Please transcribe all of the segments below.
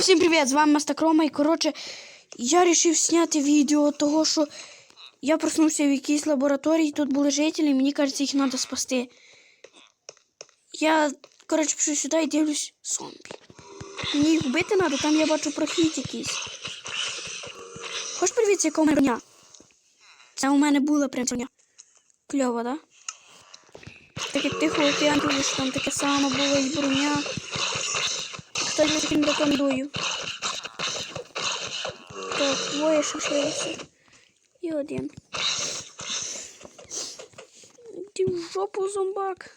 Всім привіт! З вами Мастакрома. І коротше, я вирішив зняти відео того, що я проснувся в якійсь лабораторії, тут були жителі, мені кажеться, їх треба спасти. Я, коротше, пішов сюди і дивлюсь зомбі. Мені їх вбити треба, там я бачу прохід якийсь. Хочеш подивитися, яка у мене броня? Це у мене була прям броня. Кльова, да? Так як тихо океан, що там таке саме було і броня. Я таким рекомендую. Так, двоє лишилося. І один. Іди в жопу зомбак.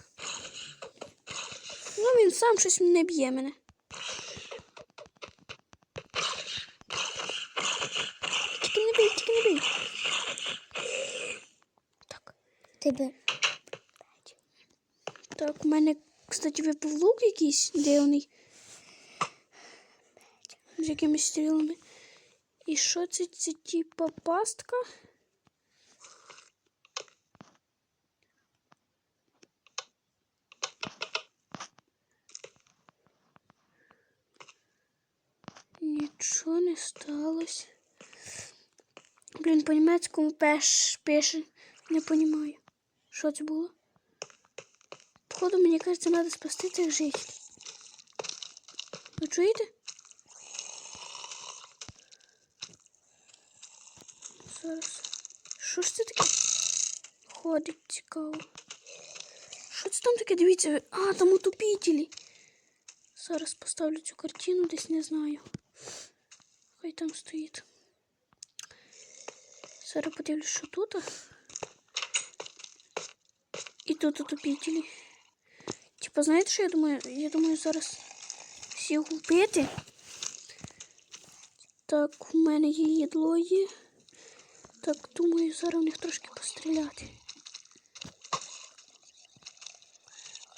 Ну він сам щось не б'є мене. Тільки не бий, тільки не бий. Так. Тебе. Так, у мене, кстати, випав лук якийсь дивний. З якимись стрілами. І що це? Це типа пастка? Нічого не сталося. Блін, по німецькому пеш пише. Не понімаю. Що це було? Походу, мені кажется, надо спасти цих жителів. Ви чуєте? Зараз. Що ж це таке? Ходить цікаво. Що це там таке? Дивіться. А, там утопітелі. Зараз поставлю цю картину, десь не знаю. Хай там стоїть. Зараз подивлюсь, що тут. І тут утопітелі. Типа, знаєте, що я думаю? Я думаю, зараз всіх вбити. Так, у мене є їдло є. Так, думаю, зараз в них трошки постріляти.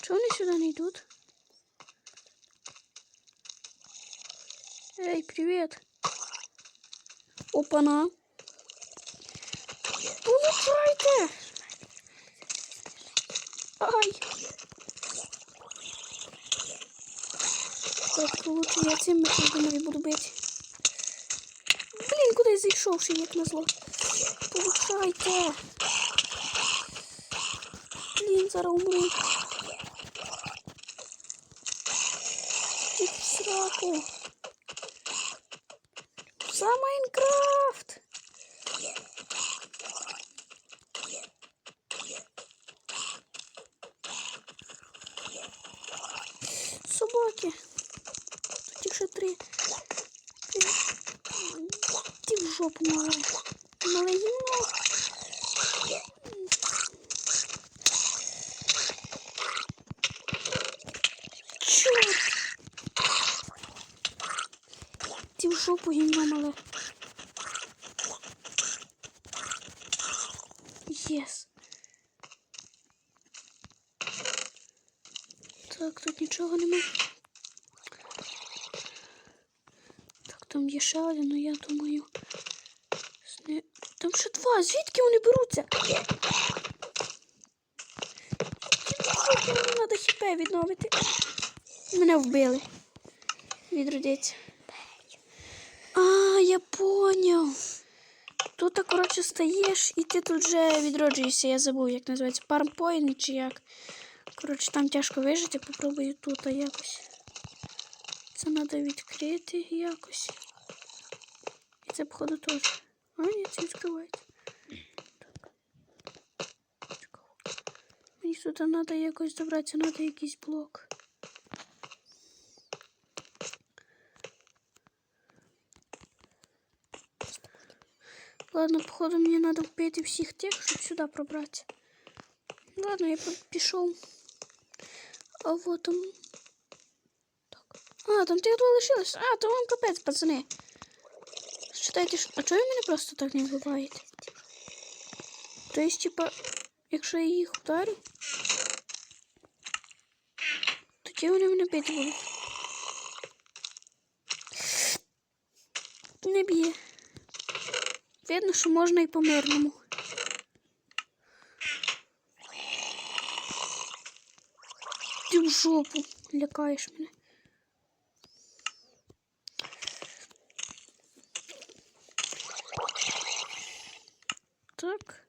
Чого вони сюди не йдуть? Ей, привіт. Опана. Получайте! Ай! Так, лучше я цим думаю буду бити. Блін, куди я зайшов ще як назло? Получайте! Блін, зараз умру. Тільки в сраку. За Майнкрафт! Собаки. Тут їх ще три. Ти в жопу мале. Мале гімно. Чорт! Жопу гімно мале. Єс. Так, тут нічого немає. Так, там є ще але я думаю. Там ще два. Звідки вони беруться? Мені треба хп відновити. Мене вбили. Відродиться. А, я поняв. Тут, коротше, стаєш і ти тут вже відроджуєшся. Я забув, як називається. Пармпойнт чи як. Коротше, там тяжко вижити, попробую тут якось. Це треба відкрити якось. І це, походу, теж. А, ні, це відкривається. Мені тут треба якось добратися, треба якийсь блок. Ладно, походу, мені треба вбити всіх тих, щоб сюди пробратися. Ладно, я пішов. А вот там. Так. А, там тих два лишилось. А, то вам капець, пацани. Считайте, що... А чого ви мене просто так не вбиваєте? То есть, типа, якщо я їх вдарю, тоді вони мене бити будуть. Не б'є. Видно, що можна і по мирному. Ти в жопу лякаєш мене. Так.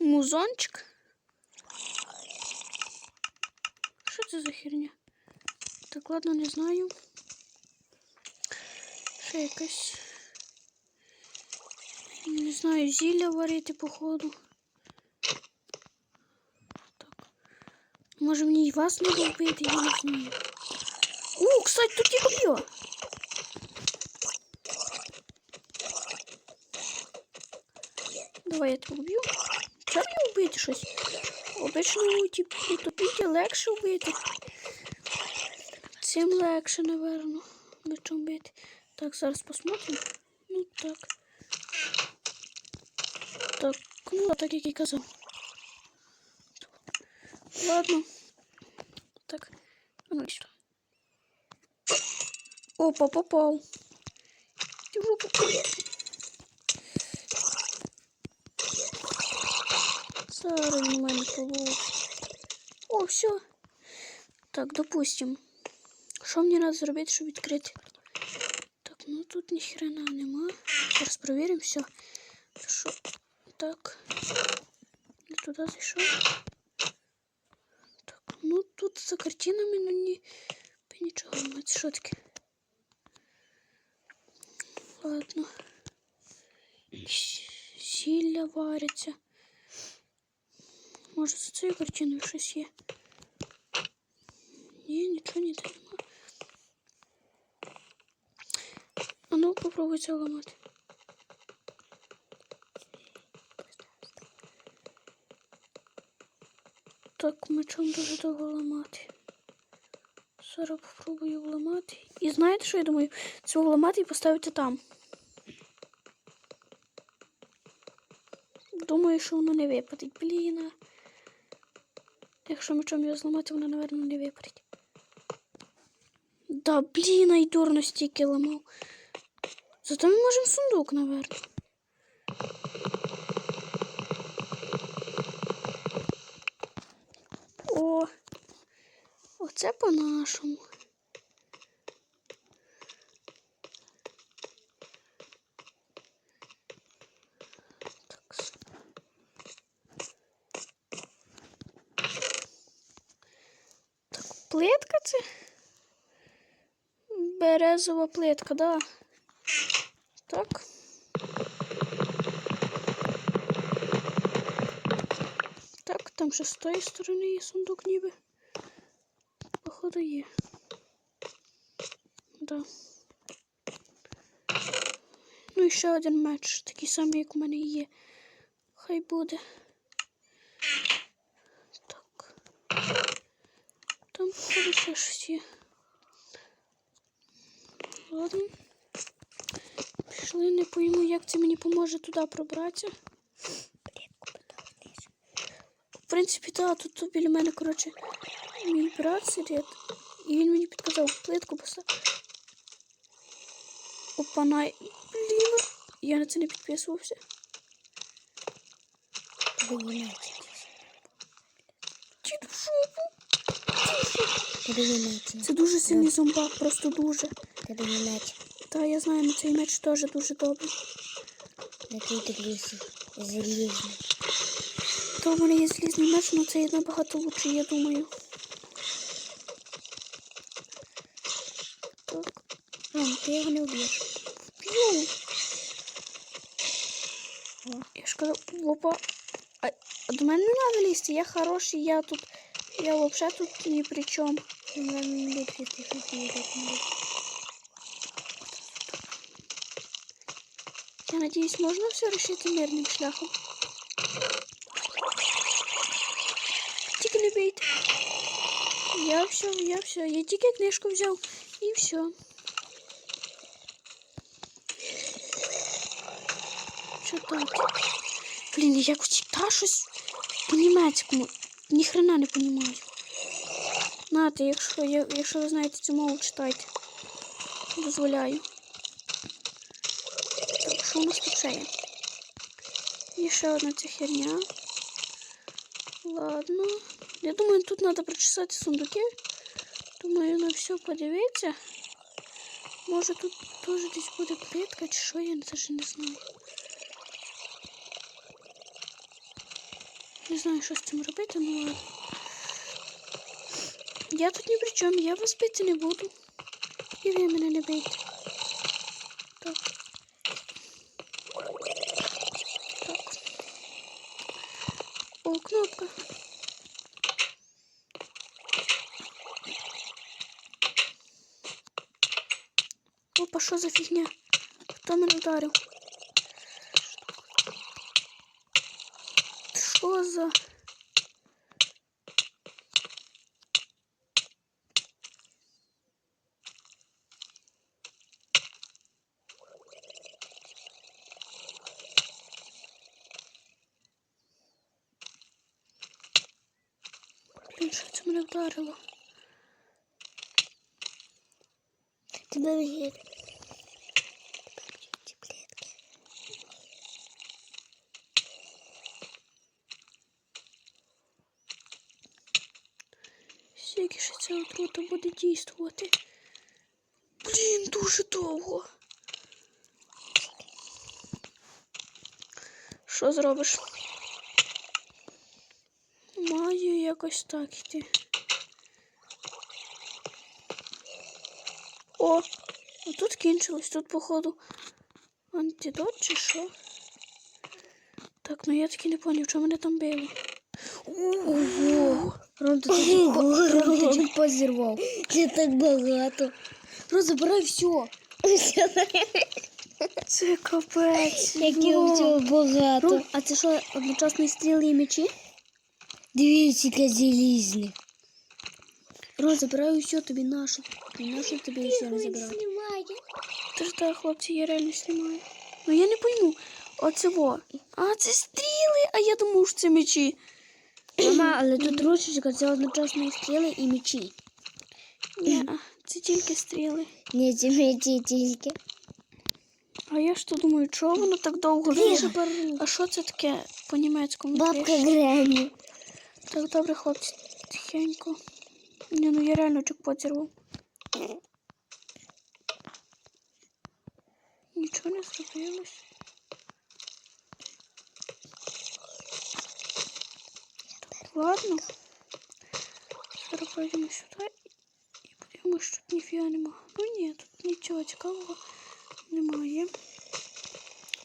Музончик. Що це за херня? Так, ладно, не знаю. Ще якась. Не знаю, зілля варити, походу. Так. Може мені і вас не вбити, я не знаю. О, кстати, тут є коп'є. Давай я тебе вб'ю. Треба мені вбити щось. Обично, утопити легше вбити. Цим легше, напевно. Мечом бити. Так, зараз посмотрим. Ну так. Так, ну так як і казав. Ладно. Так. А ну що? Опа, попав. Ти в жопу. Зараз у мене получить. О, все. Так, допустим. Що мені треба зробити, щоб відкрити? Так, ну тут ні хрена нема. Зараз провіримо все. Що? Так. Я туди зайшов. Так, ну тут за картинами, ну ні. Нічого немає. Це що таке? Ладно. Якісь Сілля варяться. Може, за цією картиною щось є. Ні, нічого ніде нема. А ну, попробуй це ламати. Так, мечом дуже довго ламати. Зараз попробую вламати. І знаєте, що я думаю? Цього вламати і поставити там. Думаю, що воно не випадить. Блін. Якщо мечом його зламати, воно, напевно, не випадить. Да, блін, й дурно стільки ламав. Зато ми можемо сундук, напевно. О, оце по-нашому. Плитка це? Березова плитка, да. Так. Ще з тої сторони є сундук ніби. Походу є. Да. Ну і ще один меч, такий самий, як у мене є. Хай буде. Так. Там, походу, ще щось є. Ладно. Пішли, не пойму, як це мені поможе туди пробратися. В принципі, так, тут, біля мене, коротше, мій брат сидить. І він мені підказав плитку поставити. Опана. Блін. Я на це не підписувався. В меч. Це дуже сильний зомбак, просто дуже. Тебе меч. Та я знаю, на цей меч теж дуже добрий. Який ти лісі. Залізний. То в мене є злізний меч, але це є набагато лучше, я думаю. Так. А, ти його не вб'єш. П'ю. Я ж казав, опа. А, а до мене не треба лізти, я хороший, я тут. Я взагалі тут ні при чому. Нам не буде, що ти так не буде. Я надіюсь, можна все решити мирним шляхом. Тільки не бійте. Я все, я все. Я тільки книжку взяв і все. Що так? Блін, я та щось по-німецькому. Не понімаю. Нате, якщо, я- якщо ви знаєте цю мову, читайте. Дозволяю. Так, що у нас тут ще є? Одна ця херня. Ладно. Я думаю, тут треба прочесати сундуки. Думаю, на все подивитися. Може тут теж десь буде плитка чи що, я навіть не знаю. Не знаю, що з цим робити, ну ладно. Я тут ні при чому, я вас бити не буду. І ви мене не бийте. Опа, що за фігня? Хто мене вдарив? Що за... Блін, що це мене вдарило? Тебе б'є. Ця отрута буде дійствувати? Блін, дуже довго. Що зробиш? Маю якось так йти. О, тут кінчилось, тут, походу, антидот чи що? Так, ну я таки не поняв, що мене там било. Ого! Рон, ти чуть по- Рон, позірвав. Це так багато. Рон, забирай все. Це капець. Яке Во. всього багато. Ром, а це що, одночасно і стріли і мечі? Дивіться, яке залізне. Ром, забираю все, тобі наше. Наше тобі все не забирати. Ти ж так, хлопці, я реально знімаю. Ну я не пойму. Оце во. А, це стріли, а я думав, що це мечі. Мама, але тут ручечка, це одночасно стріли і мечі. Ні, це тільки стріли. Ні, це мечі тільки. А я ж то думаю, чого воно так довго лежить? А що це таке по-німецькому? Бабка тріш? Гренні. Так, добре, хлопці, тихенько. Ні, ну я реально чекпот зірвав. Нічого не зробилось. Ладно. Зараз пройдемо сюди і подивимось, що тут ніфіга нема. Ну ні, тут нічого цікавого немає.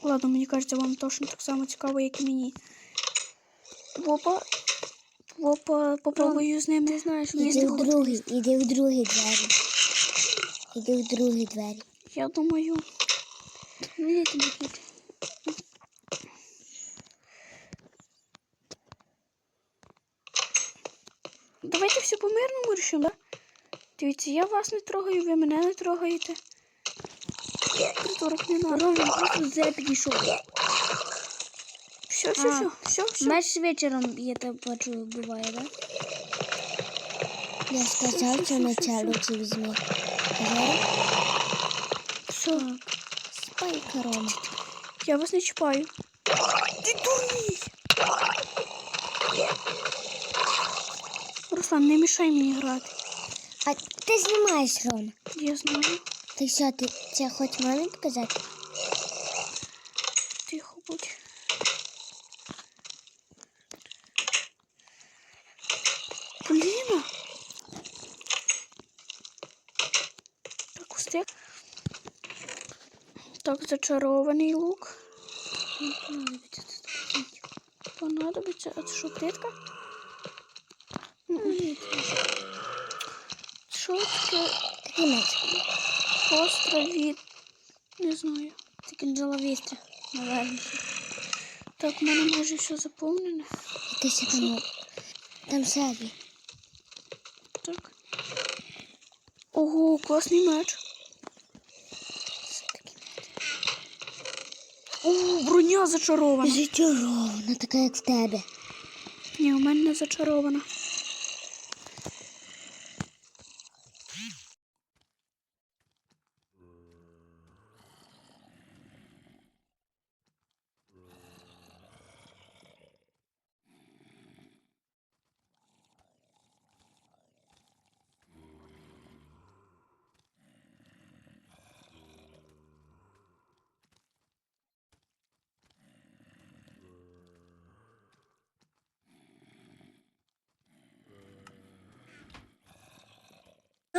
Ладно, мені кажеться, вам точно так само цікаво, як і мені. Опа. Опа, попробую з ними. Ти знаєш, Іди в другий, іди в другі двері. Іди в другі двері. Я думаю. Видите, Никита? Давайте все по-мирному рішимо, да? Дивіться, я вас не трогаю, ви мене не трогаєте. Притурок не надо. Ровно просто вже підійшов. Все, все, все, все, все. Знаєш, вечором, я так бачу, буває, да? Я сказав, що начало це візьме. Все, Спайка, Рома. я вас не чіпаю. Ти дурний! Руслан, не мішай мені грати. А ти знімаєш, Рома? Я знаю. Ти що, ти це хоч мамі показати? Тихо будь. Блін. Так, устиг. Так, зачарований лук. Понадобиться. А це що, плитка? Що таке остро від... Не знаю. Це кінжаловістря. Наверно. Так, в мене майже все заповнене. Якийсь там. Там сяді. Так. Ого, класний меч. О, броня зачарована. Зачарована, така як в тебе. Ні, у мене не зачарована.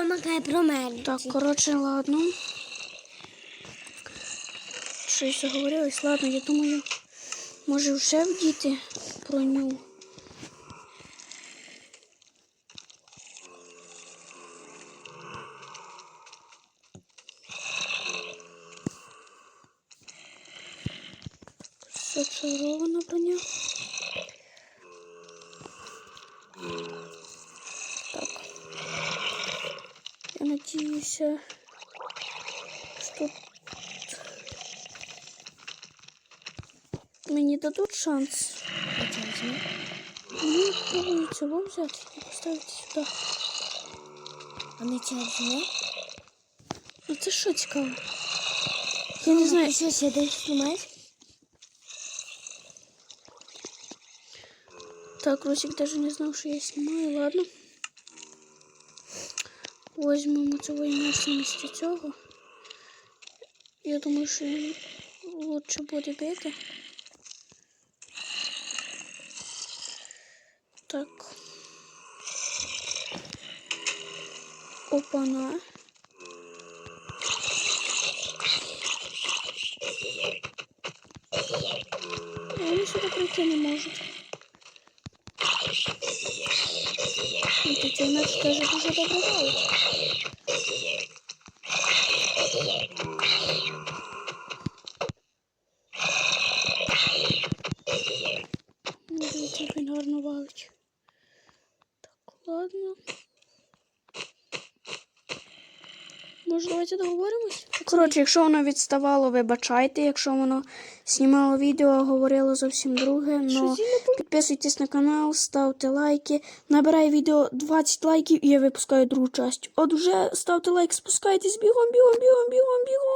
Каже про. Так, коротше, ладно. Щось заговорилось. Ладно, я думаю, може вже вдіти про Зачарована броня. Так. Я надеюсь, э, что мне дадут шанс. Мне попробую цього взяти і поставити сюди. А не чесно? Ну це що цікаво? Я не знаю. Що сидиш, знімаєш? Так, Русик даже не знал, что я снимаю, ладно. Возьмемо цього м'яса вместе цього. Я думаю, що він лучше буде бити. Так. Опана. Вони сюди прийти не можуть. Ну, нас тоже дуже добре валить. Ну, дивіться, як він гарно валить. Так, ладно. Може, давайте договоримось? Коротше, якщо воно відставало, вибачайте. Якщо воно знімало відео, говорило зовсім друге. Но підписуйтесь на канал, ставте лайки. Набирай відео 20 лайків і я випускаю другу часть. От вже ставте лайк, спускайтесь бігом, бігом, бігом, бігом, бігом.